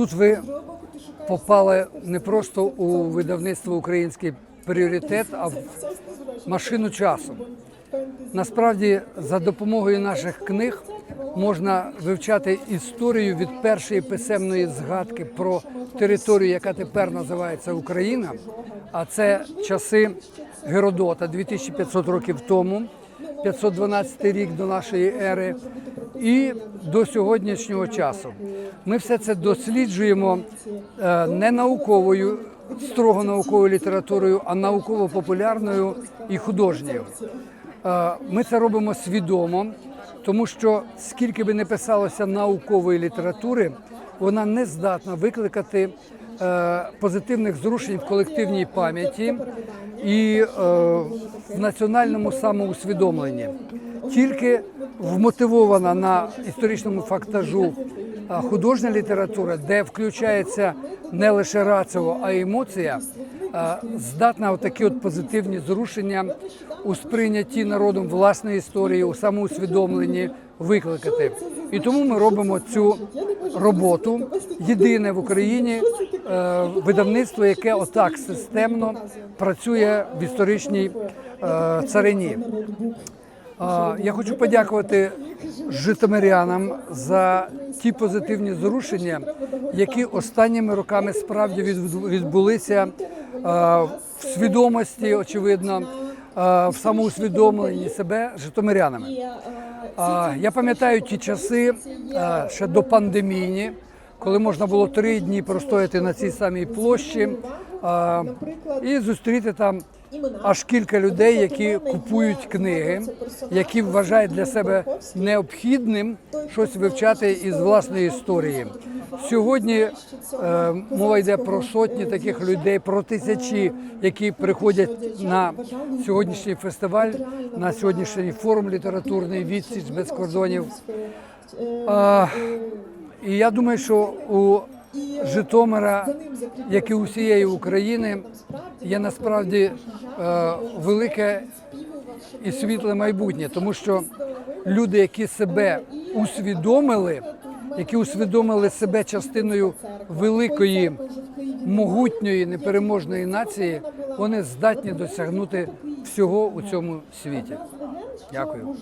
Тут ви попали не просто у видавництво український пріоритет, а в машину часу. Насправді, за допомогою наших книг можна вивчати історію від першої писемної згадки про територію, яка тепер називається Україна. А це часи Геродота 2500 років тому, 512 рік до нашої ери, і до сьогоднішнього часу. Ми все це досліджуємо е, не науковою, строго науковою літературою, а науково-популярною і художньою. Е, Ми це робимо свідомо, тому що скільки би не писалося наукової літератури, вона не здатна викликати позитивних зрушень в колективній пам'яті і е, в національному самоусвідомленні. Тільки вмотивована на історичному фактажу е, художня література, де включається не лише раціо, а й емоція, е, здатна такі от позитивні зрушення у сприйнятті народом власної історії, у самоусвідомленні викликати. І тому ми робимо цю роботу єдине в Україні е, видавництво, яке отак системно працює в історичній е, царині. Я хочу подякувати житомирянам за ті позитивні зрушення, які останніми роками справді від- відбулися в свідомості, очевидно, в самоусвідомленні себе житомирянами. Я пам'ятаю ті часи ще до пандемії, коли можна було три дні простояти на цій самій площі а, і зустріти там аж кілька людей, які купують книги, які вважають для себе необхідним щось вивчати із власної історії. Сьогодні е, мова йде про сотні таких людей, про тисячі, які приходять на сьогоднішній фестиваль, на сьогоднішній форум літературний відсіч без кордонів. А, і я думаю, що у Житомира, як і у всієї України, є насправді е, велике і світле майбутнє, тому що люди, які себе усвідомили, які усвідомили себе частиною великої, могутньої, непереможної нації, вони здатні досягнути всього у цьому світі. Дякую.